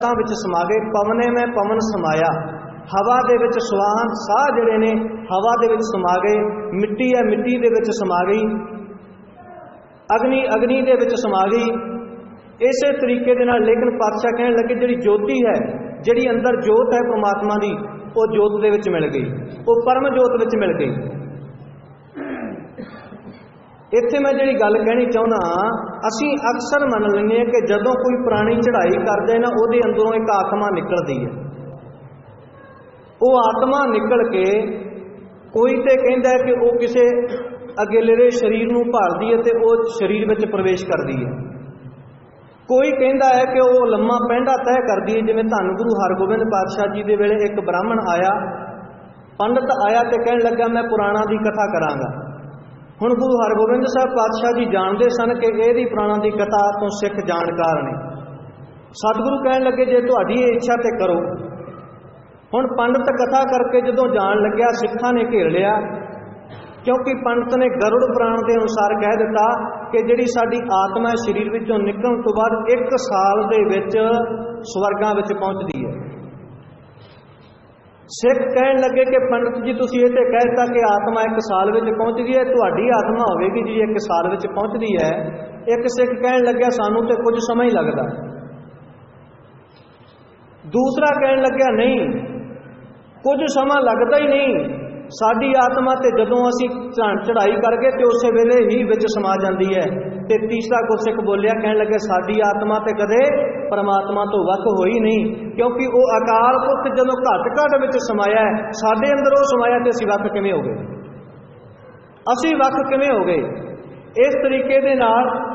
ਤਾਂ ਵਿੱਚ ਸਮਾ ਗਏ ਪਵਨੇ ਮੈਂ ਪਵਨ ਸਮਾਇਆ। ਹਵਾ ਦੇ ਵਿੱਚ ਸਵਾਨ ਸਾਹ ਜਿਹੜੇ ਨੇ, ਹਵਾ ਦੇ ਵਿੱਚ ਸਮਾ ਗਏ ਮਿੱਟੀ ਹੈ ਮਿੱਟੀ ਦੇ ਵਿੱਚ ਸਮਾ ਗਈ ਅਗਨੀ ਅਗਨੀ ਦੇ ਵਿੱਚ ਸਮਾ ਗਈ ਇਸੇ ਤਰੀਕੇ ਦੇ ਨਾਲ ਲੇਕਿਨ ਪਾਤਸ਼ਾਹ ਕਹਿਣ ਲੱਗੇ, ਜਿਹੜੀ ਜੋਤੀ ਹੈ, ਜਿਹੜੀ ਅੰਦਰ ਜੋਤ ਹੈ ਪ੍ਰਮਾਤਮਾ ਦੀ, ਉਹ ਜੋਤ ਦੇ ਵਿੱਚ ਮਿਲ ਗਈ। ਉਹ ਪਰਮ ਜੋਤ ਵਿੱਚ ਮਿਲ ਗਈ। ਇੱਥੇ ਮੈਂ ਜਿਹੜੀ ਗੱਲ ਕਹਿਣੀ ਚਾਹੁੰਦਾ ਅਸੀਂ ਅਕਸਰ ਮੰਨ ਲੈਂਦੇ ਹਾਂ ਕਿ ਜਦੋਂ ਕੋਈ ਪ੍ਰਾਣੀ ਚੜ੍ਹਾਈ ਕਰਦੇ ਨਾ, ਉਹਦੇ ਅੰਦਰੋਂ ਇੱਕ ਆਤਮਾ ਨਿਕਲਦੀ ਹੈ। ਉਹ ਆਤਮਾ ਨਿਕਲ ਕੇ ਕੋਈ ਤੇ ਕਹਿੰਦਾ ਕਿ ਉਹ ਕਿਸੇ ਅਗੇਲੇਰੇ ਸਰੀਰ ਨੂੰ ਭਾਲਦੀ ਹੈ ਤੇ ਉਹ ਸਰੀਰ ਵਿੱਚ ਪ੍ਰਵੇਸ਼ ਕਰਦੀ ਹੈ। ਕੋਈ ਕਹਿੰਦਾ ਹੈ ਕਿ ਉਹ ਲੰਮਾ ਪੈਂਡਾ ਤੈਅ ਕਰਦੀ ਹੈ, ਜਿਵੇਂ ਧੰਨ ਗੁਰੂ ਹਰਗੋਬਿੰਦ ਪਾਤਸ਼ਾਹ ਜੀ ਦੇ ਵੇਲੇ ਇੱਕ ਬ੍ਰਾਹਮਣ ਆਇਆ, ਪੰਡਤ ਆਇਆ ਤੇ ਕਹਿਣ ਲੱਗਾ, ਮੈਂ ਪੁਰਾਣਾ ਦੀ ਕਥਾ ਕਰਾਂਗਾ। ਹੁਣ ਗੁਰੂ ਹਰਗੋਬਿੰਦ ਸਾਹਿਬ ਪਾਤਸ਼ਾਹ ਜੀ ਜਾਣਦੇ ਸਨ ਕਿ ਇਹਦੀ ਪੁਰਾਣਾ ਦੀ ਕਥਾ ਤੋਂ ਸਿੱਖ ਜਾਣਕਾਰ ਨੇ। ਸਤਿਗੁਰੂ ਕਹਿਣ ਲੱਗੇ, ਜੇ ਤੁਹਾਡੀ ਇਹ ਇੱਛਾ ਤੇ ਕਰੋ। ਹੁਣ ਪੰਡਤ ਕਥਾ ਕਰਕੇ ਜਦੋਂ ਜਾਣ ਲੱਗਿਆ, ਸਿੱਖਾਂ ਨੇ ਘੇਰ ਲਿਆ, ਕਿਉਂਕਿ ਪੰਡਤ ਨੇ ਗਰੁੜ ਪ੍ਰਾਣ ਦੇ ਅਨੁਸਾਰ ਕਹਿ ਦਿੱਤਾ ਕਿ ਜਿਹੜੀ ਸਾਡੀ ਆਤਮਾ ਸਰੀਰ ਵਿੱਚੋਂ ਨਿਕਲਣ ਤੋਂ ਬਾਅਦ 1 ਸਾਲ ਦੇ ਵਿੱਚ ਸਵਰਗਾਂ ਵਿੱਚ ਪਹੁੰਚਦੀ ਹੈ। ਸਿੱਖ ਕਹਿਣ ਲੱਗੇ ਕਿ ਪੰਡਤ ਜੀ, ਤੁਸੀਂ ਇਹ ਤੇ ਕਹਿਤਾ ਕਿ ਆਤਮਾ 1 ਸਾਲ ਵਿੱਚ ਪਹੁੰਚਦੀ ਹੈ, ਤੁਹਾਡੀ ਆਤਮਾ ਹੋਵੇਗੀ ਜੀ 1 ਸਾਲ ਵਿੱਚ ਪਹੁੰਚਦੀ ਹੈ। ਇੱਕ ਸਿੱਖ ਕਹਿਣ ਲੱਗਿਆ, ਸਾਨੂੰ ਤੇ ਕੁਝ ਸਮਾਂ ਹੀ ਲੱਗਦਾ। ਦੂਸਰਾ ਕਹਿਣ ਲੱਗਿਆ, ਨਹੀਂ, ਕੁਝ ਸਮਾਂ ਲੱਗਦਾ ਹੀ ਨਹੀਂ। ਸਾਡੀ ਆਤਮਾ ਤੇ ਜਦੋਂ ਅਸੀਂ ਚੜ੍ਹਾਈ ਕਰਕੇ ਤੇ ਉਸੇ ਵੇਲੇ ਹੀ ਵਿੱਚ ਸਮਾ ਜਾਂਦੀ ਹੈ। ਤੇ ਤੀਸਰਾ ਗੁਰਸਿੱਖ ਬੋਲਿਆ, ਕਹਿਣ ਲੱਗੇ, ਸਾਡੀ ਆਤਮਾ ਤੇ ਕਦੇ ਪਰਮਾਤਮਾ ਤੋਂ ਵੱਖ ਹੋਈ ਨਹੀਂ, ਕਿਉਂਕਿ ਉਹ ਅਕਾਲ ਪੁਰਖ ਜਦੋਂ ਘਟ ਘਟ ਵਿੱਚ ਸਮਾਇਆ ਹੈ, ਸਾਡੇ ਅੰਦਰ ਉਹ ਸਮਾਇਆ ਤੇ ਅਸੀਂ ਵੱਖ ਕਿਵੇਂ ਹੋ ਗਏ? ਅਸੀਂ ਵੱਖ ਕਿਵੇਂ ਹੋ ਗਏ? ਇਸ ਤਰੀਕੇ ਦੇ ਨਾਲ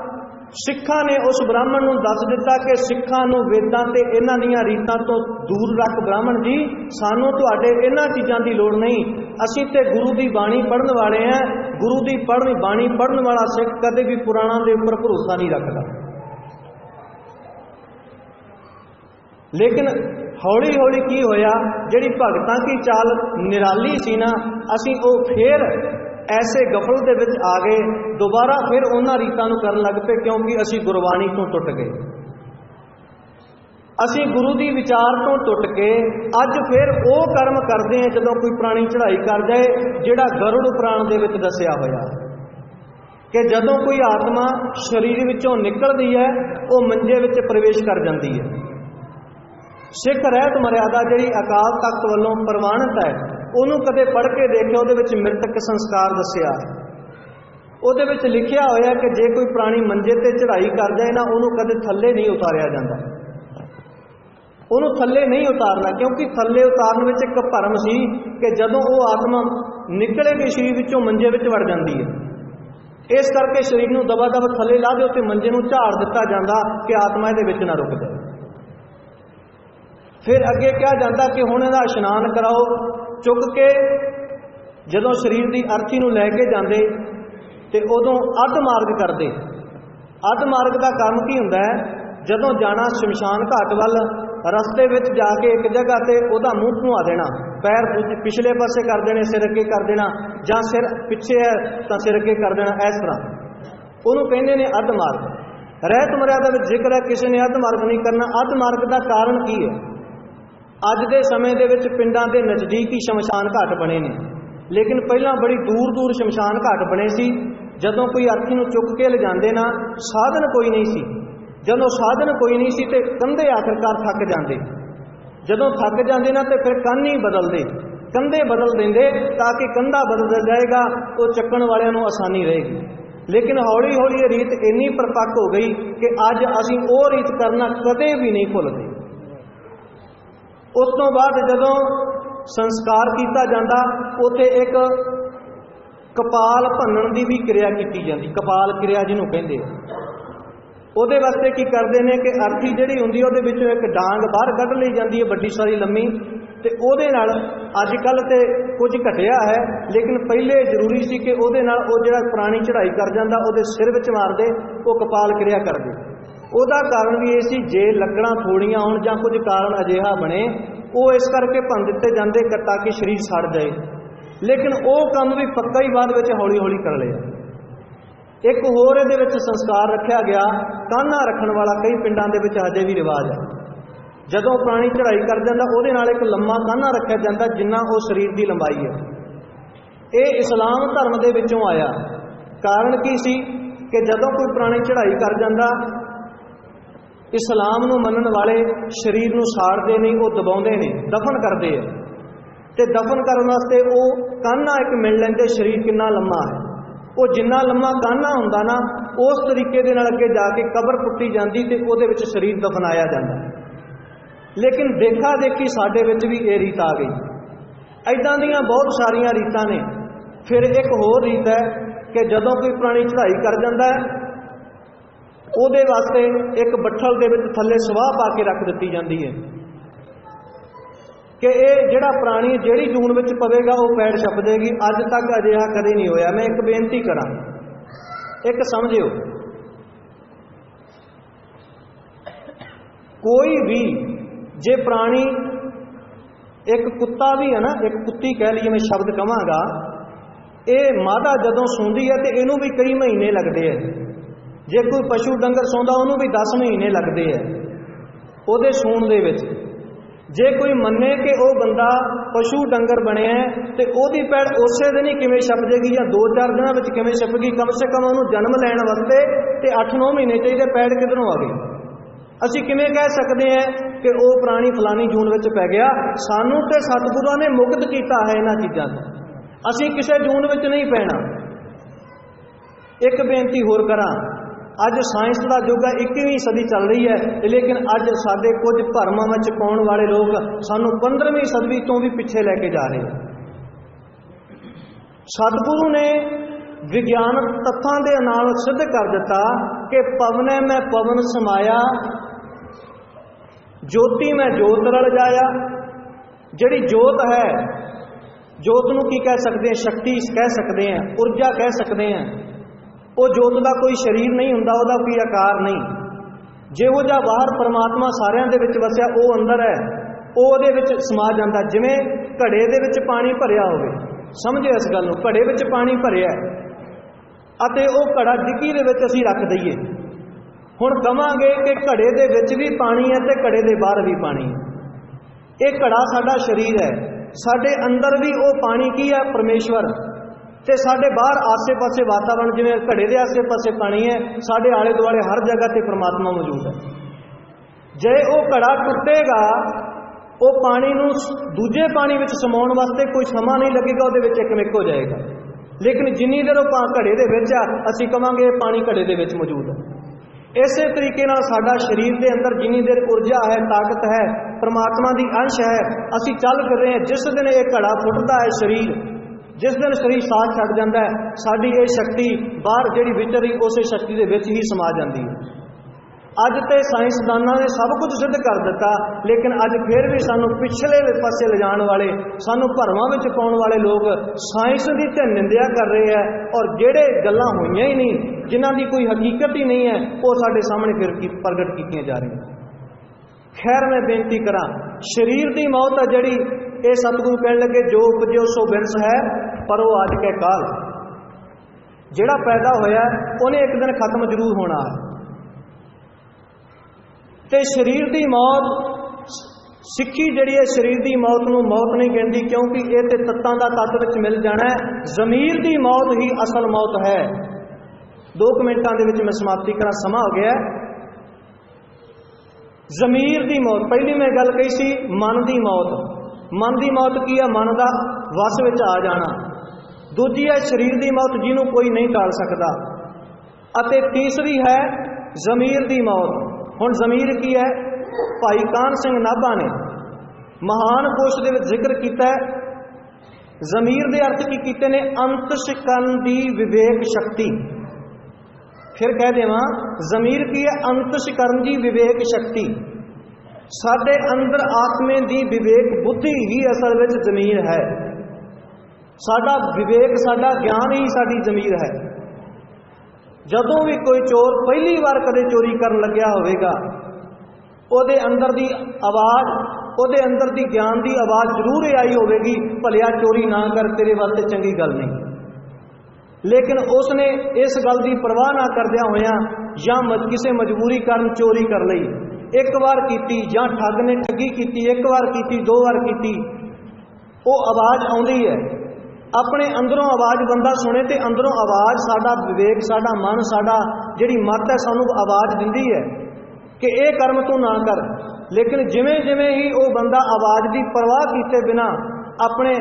ਸਿੱਖਾਂ ਨੇ ਉਸ ਬ੍ਰਾਹਮਣ ਨੂੰ ਦੱਸ ਦਿੱਤਾ ਕਿ ਸਿੱਖਾਂ ਨੂੰ ਵੇਦਾਂ ਤੇ ਇਹਨਾਂ ਦੀਆਂ ਰੀਤਾਂ ਤੋਂ ਦੂਰ ਰੱਖ ਬ੍ਰਾਹਮਣ ਜੀ, ਸਾਨੂੰ ਤੁਹਾਡੇ ਇਹਨਾਂ ਚੀਜ਼ਾਂ ਦੀ ਲੋੜ ਨਹੀਂ। ਅਸੀਂ ਤੇ ਗੁਰੂ ਦੀ ਬਾਣੀ ਪੜ੍ਹਨ ਵਾਲੇ ਆ। ਗੁਰੂ ਦੀ ਪੜ੍ਹਨੀ ਬਾਣੀ ਪੜ੍ਹਨ ਵਾਲਾ ਸਿੱਖ ਕਦੇ ਵੀ ਪੁਰਾਣਾਂ ਦੇ ਉੱਪਰ ਭਰੋਸਾ ਨਹੀਂ ਰੱਖਦਾ। ਲੇਕਿਨ ਹੌਲੀ ਹੌਲੀ ਕੀ ਹੋਇਆ? ਜਿਹੜੀ ਭਗਤਾਂ ਦੀ ਚਾਲ ਨਿਰਾਲੀ ਸੀ ਨਾ, ਅਸੀਂ ਉਹ ਫੇਰ ਐਸੇ ਗਫਲ ਦੇ ਵਿੱਚ ਆ ਗਏ, ਦੁਬਾਰਾ ਫਿਰ ਉਹਨਾਂ ਰੀਤਾਂ ਨੂੰ ਕਰਨ ਲੱਗ ਪਏ ਕਿਉਂਕਿ ਅਸੀਂ ਗੁਰਬਾਣੀ ਤੋਂ ਟੁੱਟ ਗਏ। ਅਸੀਂ ਗੁਰੂ ਦੀ ਵਿਚਾਰ ਤੋਂ ਟੁੱਟ ਕੇ ਅੱਜ ਫਿਰ ਉਹ ਕਰਮ ਕਰਦੇ ਹਾਂ ਜਦੋਂ ਕੋਈ ਪ੍ਰਾਣੀ ਚੜ੍ਹਾਈ ਕਰ ਜਾਏ, ਜਿਹੜਾ ਗਰੁੜ ਪ੍ਰਾਣ ਦੇ ਵਿੱਚ ਦੱਸਿਆ ਹੋਇਆ। ਕਿ ਜਦੋਂ ਕੋਈ ਆਤਮਾ ਸਰੀਰ ਵਿੱਚੋਂ ਨਿਕਲਦੀ ਹੈ, ਉਹ ਮੰਜੇ ਵਿੱਚ ਪ੍ਰਵੇਸ਼ ਕਰ ਜਾਂਦੀ ਹੈ। ਸਿੱਖ ਰਹਿਤ ਮਰਿਆਦਾ ਜਿਹੜੀ ਅਕਾਲ ਤਖਤ ਵੱਲੋਂ ਪ੍ਰਮਾਣਿਤ ਹੈ ਉਹਨੂੰ ਕਦੇ ਪੜ੍ਹ ਕੇ ਦੇਖਿਆ, ਉਹਦੇ ਵਿੱਚ ਮ੍ਰਿਤਕ ਸੰਸਕਾਰ ਦੱਸਿਆ। ਉਹਦੇ ਵਿੱਚ ਲਿਖਿਆ ਹੋਇਆ ਕਿ ਜੇ ਕੋਈ ਪ੍ਰਾਣੀ ਮੰਜੇ ਤੇ ਚੜ੍ਹਾਈ ਕਰ ਜਾਏ ਨਾ, ਉਹਨੂੰ ਕਦੇ ਥੱਲੇ ਨਹੀਂ ਉਤਾਰਿਆ ਜਾਂਦਾ। ਉਹਨੂੰ ਥੱਲੇ ਨਹੀਂ ਉਤਾਰਨਾ, ਕਿਉਂਕਿ ਥੱਲੇ ਉਤਾਰਨ ਵਿੱਚ ਇੱਕ ਭਰਮ ਸੀ ਕਿ ਜਦੋਂ ਉਹ ਆਤਮਾ ਨਿਕਲੇਗੀ, ਸਰੀਰ ਵਿੱਚੋਂ ਮੰਜੇ ਵਿੱਚ ਵੜ ਜਾਂਦੀ ਹੈ। ਇਸ ਕਰਕੇ ਸਰੀਰ ਨੂੰ ਦਬਾ ਦਬ ਥੱਲੇ ਲਾ ਦਿਓ ਤੇ ਮੰਜੇ ਨੂੰ ਝਾੜ ਦਿੱਤਾ ਜਾਂਦਾ ਕਿ ਆਤਮਾ ਇਹਦੇ ਵਿੱਚ ਨਾ ਰੁਕ ਜਾਵੇ ਫਿਰ ਅੱਗੇ ਕਿਹਾ ਜਾਂਦਾ ਕਿ ਹੁਣ ਇਹਦਾ ਇਸ਼ਨਾਨ ਕਰਾਓ। ਚੁੱਕ ਕੇ ਜਦੋਂ ਸਰੀਰ ਦੀ ਅਰਥੀ ਨੂੰ ਲੈ ਕੇ ਜਾਂਦੇ ਤੇ ਉਦੋਂ ਅੱਧ ਮਾਰਗ ਕਰਦੇ। ਅੱਧ ਮਾਰਗ ਦਾ ਕੰਮ ਕੀ ਹੁੰਦਾ ਹੈ? ਜਦੋਂ ਜਾਣਾ ਸ਼ਮਸ਼ਾਨ ਘਾਟ ਵੱਲ, ਰਸਤੇ ਵਿੱਚ ਜਾ ਕੇ ਇੱਕ ਜਗ੍ਹਾ ਤੇ ਉਹਦਾ ਮੂੰਹ ਧੁਆ ਦੇਣਾ, ਪੈਰ ਪਿਛਲੇ ਪਾਸੇ ਕਰ ਦੇਣੇ, ਸਿਰ ਅੱਗੇ ਕਰ ਦੇਣਾ, ਜਾਂ ਸਿਰ ਪਿੱਛੇ ਹੈ ਤਾਂ ਸਿਰ ਅੱਗੇ ਕਰ ਦੇਣਾ, ਇਸ ਤਰ੍ਹਾਂ। ਉਹਨੂੰ ਕਹਿੰਦੇ ਨੇ ਅੱਧ ਮਾਰਗ। ਰਹਿਤ ਮਰਿਆਦਾ ਵਿੱਚ ਜ਼ਿਕਰ ਹੈ, ਕਿਸੇ ਨੇ ਅੱਧ ਮਾਰਗ ਨਹੀਂ ਕਰਨਾ। ਅੱਧ ਮਾਰਗ ਦਾ ਕਾਰਨ ਕੀ ਹੈ? ਅੱਜ ਦੇ ਸਮੇਂ ਦੇ ਵਿੱਚ ਪਿੰਡਾਂ ਦੇ ਨਜ਼ਦੀਕ ਹੀ ਸ਼ਮਸ਼ਾਨ ਘਾਟ ਬਣੇ ਨੇ। ਲੇਕਿਨ ਪਹਿਲਾਂ ਬੜੀ ਦੂਰ ਦੂਰ ਸ਼ਮਸ਼ਾਨ ਘਾਟ ਬਣੇ ਸੀ। ਜਦੋਂ ਕੋਈ ਅਰਥੀ ਨੂੰ ਚੁੱਕ ਕੇ ਲਿਜਾਂਦੇ ਨਾ, ਸਾਧਨ ਕੋਈ ਨਹੀਂ ਸੀ। ਜਦੋਂ ਸਾਧਨ ਕੋਈ ਨਹੀਂ ਸੀ ਤੇ ਕੰਧੇ ਆਖਰਕਾਰ ਥੱਕ ਜਾਂਦੇ। ਜਦੋਂ ਥੱਕ ਜਾਂਦੇ ਨਾ ਤੇ ਫਿਰ ਕੰਨ ਹੀ ਬਦਲਦੇ। ਕੰਧੇ ਬਦਲ ਦਿੰਦੇ ਤਾਂ ਕਿ ਕੰਧਾ ਬਦਲ ਜਾਏਗਾ, ਉਹ ਚੱਕਣ ਵਾਲਿਆਂ ਨੂੰ ਆਸਾਨੀ ਰਹੇਗੀ। ਲੇਕਿਨ ਹੌਲੀ ਹੌਲੀ ਇਹ ਰੀਤ ਇੰਨੀ ਪਰਪੱਕ ਹੋ ਗਈ ਕਿ ਅੱਜ ਅਸੀਂ ਉਹ ਰੀਤ ਕਰਨਾ ਕਦੇ ਵੀ ਨਹੀਂ ਭੁੱਲਦੇ। ਉਸ ਤੋਂ ਬਾਅਦ ਜਦੋਂ ਸੰਸਕਾਰ ਕੀਤਾ ਜਾਂਦਾ, ਉੱਥੇ ਇੱਕ ਕਪਾਲ ਭੰਨਣ ਦੀ ਵੀ ਕਿਰਿਆ ਕੀਤੀ ਜਾਂਦੀ, ਕਪਾਲ ਕਿਰਿਆ ਜਿਹਨੂੰ ਕਹਿੰਦੇ ਆ। ਉਹਦੇ ਵਾਸਤੇ ਕੀ ਕਰਦੇ ਨੇ ਕਿ ਅਰਥੀ ਜਿਹੜੀ ਹੁੰਦੀ ਉਹਦੇ ਵਿੱਚੋਂ ਇੱਕ ਡਾਂਗ ਬਾਹਰ ਕੱਢ ਲਈ ਜਾਂਦੀ ਹੈ ਵੱਡੀ ਸਾਰੀ ਲੰਮੀ। ਤੇ ਉਹਦੇ ਨਾਲ ਅੱਜ ਕੱਲ ਤੇ ਕੁਝ ਘਟਿਆ ਹੈ, ਲੇਕਿਨ ਪਹਿਲੇ ਜ਼ਰੂਰੀ ਸੀ ਕਿ ਉਹਦੇ ਨਾਲ ਉਹ ਜਿਹੜਾ ਪੁਰਾਣੀ ਚੜ੍ਹਾਈ ਕਰ ਜਾਂਦਾ, ਉਹਦੇ ਸਿਰ ਵਿੱਚ ਮਾਰਦੇ, ਉਹ ਕਪਾਲ ਕਿਰਿਆ ਕਰਦੇ। ਉਹਦਾ ਕਾਰਨ ਵੀ ਇਹ ਸੀ, ਜੇ ਲੱਕੜਾਂ ਥੋੜੀਆਂ ਹੋਣ ਜਾਂ ਕੁਝ ਕਾਰਨ ਅਜਿਹਾ ਬਣੇ, ਉਹ ਇਸ ਕਰਕੇ ਭੰਨ ਦਿੱਤੇ ਜਾਂਦੇ ਤਾਂ ਕਿ ਸਰੀਰ ਸੜ ਜਾਏ। ਲੇਕਿਨ ਉਹ ਕੰਮ ਵੀ ਪੱਕਾ ਹੀ ਬਾਅਦ ਵਿੱਚ ਹੌਲੀ ਹੌਲੀ ਕਰ ਲਿਆ। ਇੱਕ ਹੋਰ ਇਹਦੇ ਵਿੱਚ ਸੰਸਕਾਰ ਰੱਖਿਆ ਗਿਆ, ਕਾਨਾ ਰੱਖਣ ਵਾਲਾ ਕਈ ਪਿੰਡਾਂ ਦੇ ਵਿੱਚ ਅਜੇ ਵੀ ਰਿਵਾਜ ਹੈ। ਜਦੋਂ ਪ੍ਰਾਣੀ ਚੜ੍ਹਾਈ ਕਰ ਜਾਂਦਾ, ਉਹਦੇ ਨਾਲ ਇੱਕ ਲੰਮਾ ਕਾਨਾ ਰੱਖਿਆ ਜਾਂਦਾ, ਜਿੰਨਾ ਉਹ ਸਰੀਰ ਦੀ ਲੰਬਾਈ ਹੈ। ਇਹ ਇਸਲਾਮ ਧਰਮ ਦੇ ਵਿੱਚੋਂ ਆਇਆ। ਕਾਰਨ ਕੀ ਸੀ? ਕਿ ਜਦੋਂ ਕੋਈ ਪ੍ਰਾਣੀ ਚੜ੍ਹਾਈ ਕਰ ਜਾਂਦਾ ਇਸਲਾਮ ਨੂੰ ਮੰਨਣ ਵਾਲੇ ਸਰੀਰ ਨੂੰ ਸਾੜਦੇ ਨਹੀਂ, ਉਹ ਦਬਾਉਂਦੇ ਨੇ, ਦਫਨ ਕਰਦੇ ਆ। ਤੇ ਦਫਨ ਕਰਨ ਵਾਸਤੇ ਉਹ ਕਾਨਾ ਇੱਕ ਮਿਲ ਲੈਂਦੇ, ਸਰੀਰ ਕਿੰਨਾ ਲੰਮਾ ਹੈ। ਉਹ ਜਿੰਨਾ ਲੰਮਾ ਕਾਨਾ ਹੁੰਦਾ ਨਾ, ਉਸ ਤਰੀਕੇ ਦੇ ਨਾਲ ਅੱਗੇ ਜਾ ਕੇ ਕਬਰ ਪੁੱਟੀ ਜਾਂਦੀ ਤੇ ਉਹਦੇ ਵਿੱਚ ਸਰੀਰ ਦਫਨਾਇਆ ਜਾਂਦਾ। ਲੇਕਿਨ ਦੇਖਾ ਦੇਖੀ ਸਾਡੇ ਵਿੱਚ ਵੀ ਇਹ ਰੀਤ ਆ ਗਈ। ਐਦਾਂ ਦੀਆਂ ਬਹੁਤ ਸਾਰੀਆਂ ਰੀਤਾਂ ਨੇ। ਫਿਰ ਇੱਕ ਹੋਰ ਰੀਤ ਹੈ ਕਿ ਜਦੋਂ ਕੋਈ ਪ੍ਰਾਣੀ ਚੜ੍ਹਾਈ ਕਰ ਜਾਂਦਾ ਹੈ ਉਹਦੇ ਵਾਸਤੇ ਇੱਕ ਬੱਠਲ ਦੇ ਵਿੱਚ ਥੱਲੇ ਸਵਾਹ ਪਾ ਕੇ ਰੱਖ ਦਿੱਤੀ ਜਾਂਦੀ ਹੈ ਕਿ ਇਹ ਜਿਹੜਾ ਪ੍ਰਾਣੀ ਜਿਹੜੀ ਜੂਨ ਵਿੱਚ ਪਵੇਗਾ ਉਹ ਪੈੜ ਛਪ ਜਾਏਗੀ। ਅੱਜ ਤੱਕ ਅਜਿਹਾ ਕਦੇ ਨਹੀਂ ਹੋਇਆ। ਮੈਂ ਇੱਕ ਬੇਨਤੀ ਕਰਾਂ। ਇੱਕ ਸਮਝਿਓ। ਕੋਈ ਵੀ ਜੇ ਪ੍ਰਾਣੀ ਇੱਕ ਕੁੱਤਾ ਵੀ ਹੈ ਨਾ, ਇੱਕ ਕੁੱਤੀ ਕਹਿ ਲਈਏ ਮੈਂ ਸ਼ਬਦ ਕਵਾਂਗਾ, ਇਹ ਮਾਦਾ ਜਦੋਂ ਸੌਂਦੀ ਹੈ ਤੇ ਇਹਨੂੰ ਵੀ ਕਈ ਮਹੀਨੇ ਲੱਗਦੇ ਆ। ਜੇ ਕੋਈ ਪਸ਼ੂ ਡੰਗਰ ਸੌਂਦਾ, ਉਹਨੂੰ ਵੀ 10 ਮਹੀਨੇ ਲੱਗਦੇ ਆ ਉਹਦੇ ਸੂਣ ਦੇ ਵਿੱਚ। ਜੇ ਕੋਈ ਮੰਨੇ ਕਿ ਉਹ ਬੰਦਾ ਪਸ਼ੂ ਡੰਗਰ ਬਣਿਆ ਤੇ ਉਹਦੀ ਪੈੜ ਉਸੇ ਦਿਨ ਹੀ ਕਿਵੇਂ ਛਪ ਜੇਗੀ ਜਾਂ 2-4 ਦਿਨਾਂ ਵਿੱਚ ਕਿਵੇਂ ਛਪੇਗੀ, ਕਮ ਸੇ ਕਮ ਉਹਨੂੰ ਜਨਮ ਲੈਣ ਵਾਸਤੇ ਤੇ 8-9 ਮਹੀਨੇ ਚਾਹੀਦੇ ਪੈੜ ਕਿਧਰੋਂ ਆ ਗਏ? ਅਸੀਂ ਕਿਵੇਂ ਕਹਿ ਸਕਦੇ ਹਾਂ ਕਿ ਉਹ ਪ੍ਰਾਣੀ ਫਲਾਨੀ ਜੂਨ ਵਿੱਚ ਪੈ ਗਿਆ? ਸਾਨੂੰ ਤੇ ਸਤਿਗੁਰਾਂ ਨੇ ਮੁਕਤ ਕੀਤਾ ਹੈ ਇਹਨਾਂ ਚੀਜ਼ਾਂ ਤੋਂ। ਅਸੀਂ ਕਿਸੇ ਜੂਨ ਵਿੱਚ ਨਹੀਂ ਪੈਣਾ। ਇੱਕ ਬੇਨਤੀ ਹੋਰ ਕਰਾਂ ਅੱਜ ਸਾਇੰਸ ਦਾ ਯੁੱਗ ਹੈ 21ਵੀਂ ਸਦੀ ਚੱਲ ਰਹੀ ਹੈ, ਲੇਕਿਨ ਅੱਜ ਸਾਡੇ ਕੁਝ ਭਰਮਾਂ ਵਿੱਚ ਪਾਉਣ ਵਾਲੇ ਲੋਕ ਸਾਨੂੰ 15ਵੀਂ ਸਦੀ ਤੋਂ ਵੀ ਪਿੱਛੇ ਲੈ ਕੇ ਜਾ ਰਹੇ ਹਨ ਸਤਿਗੁਰੂ ਨੇ ਵਿਗਿਆਨਕ ਤੱਥਾਂ ਦੇ ਨਾਲ ਸਿੱਧ ਕਰ ਦਿੱਤਾ ਕਿ ਪਵਨੇ ਮੈਂ ਪਵਨ ਸਮਾਇਆ, ਜੋਤੀ ਮੈਂ ਜੋਤ ਰਲ ਜਾਇਆ। ਜਿਹੜੀ ਜੋਤ ਹੈ, ਜੋਤ ਨੂੰ ਕੀ ਕਹਿ ਸਕਦੇ ਹਾਂ? ਸ਼ਕਤੀ ਕਹਿ ਸਕਦੇ ਹਾਂ, ਊਰਜਾ ਕਹਿ ਸਕਦੇ ਹਾਂ। ਉਹ ਜੋਤ ਦਾ ਕੋਈ ਸਰੀਰ ਨਹੀਂ ਹੁੰਦਾ, ਉਹਦਾ ਕੋਈ ਆਕਾਰ ਨਹੀਂ। ਜੇ ਉਹ ਜਿਹਾ ਬਾਹਰ ਪਰਮਾਤਮਾ ਸਾਰਿਆਂ ਦੇ ਵਿੱਚ ਵਸਿਆ, ਉਹ ਅੰਦਰ ਹੈ। ਉਹ ਉਹਦੇ ਵਿੱਚ ਸਮਾ ਜਾਂਦਾ, ਜਿਵੇਂ ਘੜੇ ਦੇ ਵਿੱਚ ਪਾਣੀ ਭਰਿਆ ਹੋਵੇ। ਸਮਝਿਓ ਇਸ ਗੱਲ ਨੂੰ? ਘੜੇ ਵਿੱਚ ਪਾਣੀ ਭਰਿਆ ਅਤੇ ਉਹ ਘੜਾ ਡਿੱਗੀ ਦੇ ਵਿੱਚ ਅਸੀਂ ਰੱਖ ਦਈਏ। ਹੁਣ ਕਵਾਂਗੇ ਕਿ ਘੜੇ ਦੇ ਵਿੱਚ ਵੀ ਪਾਣੀ ਹੈ ਤੇ ਘੜੇ ਦੇ ਬਾਹਰ ਵੀ ਪਾਣੀ ਹੈ। ਇਹ ਘੜਾ ਸਾਡਾ ਸਰੀਰ ਹੈ। ਸਾਡੇ ਅੰਦਰ ਵੀ ਉਹ ਪਾਣੀ ਕੀ ਹੈ? ਪਰਮੇਸ਼ਵਰ। ਤੇ ਸਾਡੇ ਬਾਹਰ ਆਸੇ-ਪਾਸੇ ਵਾਤਾਵਰਣ, ਜਿਵੇਂ ਘੜੇ ਦੇ ਆਸੇ-ਪਾਸੇ ਪਾਣੀ ਹੈ, ਸਾਡੇ ਆਲੇ ਦੁਆਲੇ ਹਰ ਜਗ੍ਹਾ ਤੇ ਪ੍ਰਮਾਤਮਾ ਮੌਜੂਦ ਹੈ। ਜੇ ਉਹ ਘੜਾ ਟੁੱਟੇਗਾ, ਉਹ ਪਾਣੀ ਨੂੰ ਦੂਜੇ ਪਾਣੀ ਵਿੱਚ ਸਮਾਉਣ ਵਾਸਤੇ ਕੋਈ ਸਮਾਂ ਨਹੀਂ ਲੱਗੇਗਾ, ਉਹਦੇ ਵਿੱਚ ਇੱਕ ਮਿਕ ਹੋ ਜਾਏਗਾ। ਲੇਕਿਨ ਜਿੰਨੀ ਦੇਰ ਉਹ ਪਾ, ਘੜੇ ਦੇ ਵਿੱਚ ਆ, ਅਸੀਂ ਕਵਾਂਗੇ ਇਹ ਪਾਣੀ ਘੜੇ ਦੇ ਵਿੱਚ ਮੌਜੂਦ ਹੈ। ਇਸੇ ਤਰੀਕੇ ਨਾਲ ਸਾਡਾ ਸਰੀਰ ਦੇ ਅੰਦਰ ਜਿੰਨੀ ਦੇਰ ਊਰਜਾ ਹੈ, ਤਾਕਤ ਹੈ, ਪ੍ਰਮਾਤਮਾ ਦੀ ਅੰਸ਼ ਹੈ, ਅਸੀਂ ਚੱਲ ਫਿਰ ਰਹੇ ਹਾਂ, ਜਿਸ ਦਿਨ ਇਹ ਘੜਾ ਫੁੱਟਦਾ ਹੈ ਸਰੀਰ ਜਿਸ ਦਿਨ ਸਰੀਰ ਸਾਥ ਛੱਡ ਜਾਂਦਾ ਹੈ, ਸਾਡੀ ਇਹ ਸ਼ਕਤੀ ਬਾਹਰ ਜਿਹੜੀ ਵਿਚਰੀ ਉਸੇ ਸ਼ਕਤੀ ਦੇ ਵਿੱਚ ਹੀ ਸਮਾ ਜਾਂਦੀ ਹੈ। ਅੱਜ ਤੇ ਸਾਇੰਸਦਾਨਾਂ ਨੇ ਸਭ ਕੁਝ ਸਿੱਧ ਕਰ ਦਿੱਤਾ, ਲੇਕਿਨ ਅੱਜ ਫਿਰ ਵੀ ਸਾਨੂੰ ਪਿਛਲੇ ਪਾਸੇ ਲਿਜਾਣ ਵਾਲੇ, ਸਾਨੂੰ ਭਰਮਾਂ ਵਿੱਚ ਪਾਉਣ ਵਾਲੇ ਲੋਕ ਸਾਇੰਸ ਦੀ ਤੇ ਨਿੰਦਿਆ ਕਰ ਰਹੇ ਹੈ ਔਰ ਜਿਹੜੇ ਗੱਲਾਂ ਹੋਈਆਂ ਹੀ ਨਹੀਂ, ਜਿਨ੍ਹਾਂ ਦੀ ਕੋਈ ਹਕੀਕਤ ਹੀ ਨਹੀਂ ਹੈ, ਉਹ ਸਾਡੇ ਸਾਹਮਣੇ ਫਿਰ ਕੀ ਪ੍ਰਗਟ ਕੀਤੀਆਂ ਜਾ ਰਹੀਆਂ। ਖੈਰ ਮੈਂ ਬੇਨਤੀ ਕਰਾਂ, ਸਰੀਰ ਦੀ ਮੌਤ ਹੈ ਜਿਹੜੀ ਇਹ ਸਤਿਗੁਰੂ ਕਹਿਣ ਲੱਗੇ, ਜੋ ਉਪਜਿਓ ਸੋ ਵਿਰਸ ਹੈ, ਪਰ ਉਹ ਅੱਜ ਕੇ ਕਾਲ। ਜਿਹੜਾ ਪੈਦਾ ਹੋਇਆ, ਉਹਨੇ ਇੱਕ ਦਿਨ ਖਤਮ ਜ਼ਰੂਰ ਹੋਣਾ। ਹੈ ਤੇ ਸਰੀਰ ਦੀ ਮੌਤ, ਸਿੱਖੀ ਜਿਹੜੀ ਹੈ, ਸਰੀਰ ਦੀ ਮੌਤ ਨੂੰ ਮੌਤ ਨਹੀਂ ਕਹਿੰਦੀ, ਕਿਉਂਕਿ ਇਹ ਤੇ ਤੱਤਾਂ ਦਾ ਤੱਤ ਵਿੱਚ ਮਿਲ ਜਾਣਾ ਹੈ। ਜ਼ਮੀਰ ਦੀ ਮੌਤ ਹੀ ਅਸਲ ਮੌਤ ਹੈ। 2 ਮਿੰਟਾਂ ਦੇ ਵਿੱਚ ਮੈਂ ਸਮਾਪਤੀ ਕਰਾਂ, ਸਮਾਂ ਹੋ ਗਿਆ ਜ਼ਮੀਰ ਦੀ ਮੌਤ, ਪਹਿਲੀ ਮੈਂ ਗੱਲ ਕਹੀ ਸੀ, ਮਨ ਦੀ ਮੌਤ। ਮਨ ਦੀ ਮੌਤ ਕੀ ਹੈ ਮਨ ਦਾ ਵਸ ਵਿੱਚ ਆ ਜਾਣਾ। ਦੂਜੀ ਹੈ ਸਰੀਰ ਦੀ ਮੌਤ ਜਿਹਨੂੰ ਕੋਈ ਨਹੀਂ ਟਾਲ ਸਕਦਾ। ਅਤੇ ਤੀਸਰੀ ਹੈ, ਜ਼ਮੀਰ ਦੀ ਮੌਤ। ਹੁਣ ਜ਼ਮੀਰ ਕੀ ਹੈ? ਭਾਈ ਕਾਨ ਸਿੰਘ ਨਾਭਾ ਨੇ ਮਹਾਨ ਕੋਸ਼ ਦੇ ਵਿੱਚ ਜ਼ਿਕਰ ਕੀਤਾ ਹੈ। ਜ਼ਮੀਰ ਦੇ ਅਰਥ ਕੀ ਕੀਤੇ ਨੇ? ਅੰਤਸ਼ਕਨ ਦੀ ਵਿਵੇਕ ਸ਼ਕਤੀ। ਫਿਰ ਕਹਿ ਦੇਵਾਂ, ਜ਼ਮੀਰ ਕੀ ਹੈ? ਅੰਤਸ਼ਕਰਨ ਦੀ ਵਿਵੇਕ ਸ਼ਕਤੀ। ਸਾਡੇ ਅੰਦਰ ਆਤਮੇ ਦੀ ਵਿਵੇਕ ਬੁੱਧੀ ਹੀ ਅਸਲ ਵਿੱਚ ਜ਼ਮੀਰ ਹੈ। ਸਾਡਾ ਵਿਵੇਕ, ਸਾਡਾ ਗਿਆਨ ਹੀ ਸਾਡੀ ਜ਼ਮੀਰ ਹੈ। ਜਦੋਂ ਵੀ ਕੋਈ ਚੋਰ ਪਹਿਲੀ ਵਾਰ ਕਦੇ ਚੋਰੀ ਕਰਨ ਲੱਗਿਆ ਹੋਵੇਗਾ, ਉਹਦੇ ਅੰਦਰ ਦੀ ਆਵਾਜ਼, ਉਹਦੇ ਅੰਦਰ ਦੀ ਗਿਆਨ ਦੀ ਆਵਾਜ਼ ਜ਼ਰੂਰ ਆਈ ਹੋਵੇਗੀ, ਭਲਿਆ ਚੋਰੀ ਨਾ ਕਰ, ਤੇਰੇ ਵਾਸਤੇ ਚੰਗੀ ਗੱਲ ਨਹੀਂ। ਲੇਕਿਨ ਉਸਨੇ ਇਸ ਗੱਲ ਦੀ ਪਰਵਾਹ ਨਾ ਕਰਦਿਆਂ ਹੋਇਆਂ ਜਾਂ ਕਿਸੇ ਮਜਬੂਰੀ ਕਾਰਨ ਚੋਰੀ ਕਰ ਲਈ। ਇੱਕ ਵਾਰ ਕੀਤੀ ਜਾਂ ਠੱਗ ਨੇ ਠੱਗੀ ਕੀਤੀ, ਇੱਕ ਵਾਰ ਕੀਤੀ, ਦੋ ਵਾਰ ਕੀਤੀ, ਉਹ ਆਵਾਜ਼ ਆਉਂਦੀ ਹੈ। ਆਪਣੇ ਅੰਦਰੋਂ ਆਵਾਜ਼ ਬੰਦਾ ਸੁਣੇ ਤੇ ਅੰਦਰੋਂ ਆਵਾਜ਼ ਸਾਡਾ ਵਿਵੇਕ, ਸਾਡਾ ਮਨ, ਸਾਡਾ ਜਿਹੜੀ ਮਤ ਹੈ ਸਾਨੂੰ ਆਵਾਜ਼ ਦਿੰਦੀ ਹੈ ਕਿ ਇਹ ਕਰਮ ਤੂੰ ਨਾ ਕਰ। ਲੇਕਿਨ ਜਿਵੇਂ ਜਿਵੇਂ ਹੀ ਉਹ ਬੰਦਾ ਆਵਾਜ਼ ਦੀ ਪਰਵਾਹ ਕੀਤੇ ਬਿਨਾ ਆਪਣੇ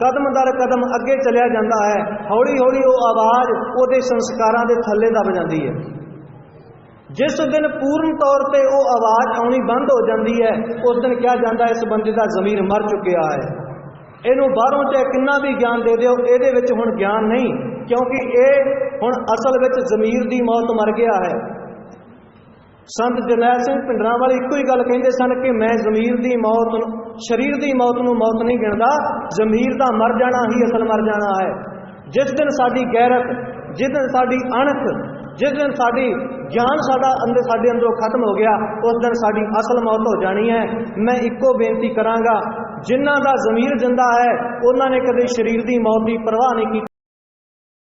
ਕਦਮ ਦਰ ਕਦਮ ਅੱਗੇ ਚੱਲਿਆ ਜਾਂਦਾ ਹੈ, ਹੌਲੀ ਹੌਲੀ ਉਹ ਆਵਾਜ਼ ਉਹਦੇ ਸੰਸਕਾਰਾਂ ਦੇ ਥੱਲੇ ਦਬ ਜਾਂਦੀ ਹੈ। ਜਿਸ ਦਿਨ ਪੂਰਨ ਤੌਰ ਤੇ ਉਹ ਆਵਾਜ਼ ਆਉਣੀ ਬੰਦ ਹੋ ਜਾਂਦੀ ਹੈ, ਉਸ ਦਿਨ ਕਿਹਾ ਜਾਂਦਾ ਇਸ ਬੰਦੇ ਦਾ ਜ਼ਮੀਰ ਮਰ ਚੁੱਕਿਆ ਹੈ। ਇਹਨੂੰ ਬਾਹਰੋਂ ਚਾਹੇ ਕਿੰਨਾ ਵੀ ਗਿਆਨ ਦੇ ਦਿਓ, ਇਹਦੇ ਵਿੱਚ ਹੁਣ ਗਿਆਨ ਨਹੀਂ, ਕਿਉਂਕਿ ਇਹ ਹੁਣ ਅਸਲ ਵਿੱਚ ਜ਼ਮੀਰ ਦੀ ਮੌਤ ਮਰ ਗਿਆ ਹੈ। ਸੰਤ ਜਰਨੈਲ ਸਿੰਘ ਪਿੰਡਰਾਂ ਵਾਲੇ ਇੱਕੋ ਹੀ ਗੱਲ ਕਹਿੰਦੇ ਸਨ ਕਿ ਮੈਂ ਜ਼ਮੀਰ ਦੀ ਮੌਤ ਨੂੰ, ਸਰੀਰ ਦੀ ਮੌਤ ਨੂੰ ਮੌਤ ਨਹੀਂ ਗਿਣਦਾ, ਜ਼ਮੀਰ ਦਾ ਮਰ ਜਾਣਾ ਹੀ ਅਸਲ ਮਰ ਜਾਣਾ ਹੈ। ਜਿਸ ਦਿਨ ਸਾਡੀ ਗੈਰਤ, ਜਿਸ ਦਿਨ ਸਾਡੀ ਅਣਖ, ਜਿਸ ਦਿਨ ਸਾਡੀ ਗਿਆਨ ਸਾਡਾ ਅੰਦਰ ਸਾਡੇ ਅੰਦਰੋਂ ਖਤਮ ਹੋ ਗਿਆ, ਉਸ ਦਿਨ ਸਾਡੀ ਅਸਲ ਮੌਤ ਹੋ ਜਾਣੀ ਹੈ। ਮੈਂ ਇੱਕੋ ਬੇਨਤੀ ਕਰਾਂਗਾ, ਜਿਨ੍ਹਾਂ ਦਾ ਜ਼ਮੀਰ ਜਿੰਦਾ ਹੈ, ਉਹਨਾਂ ਨੇ ਕਦੇ ਸਰੀਰ ਦੀ ਮੌਤ ਦੀ ਪਰਵਾਹ ਨਹੀਂ ਕੀਤੀ।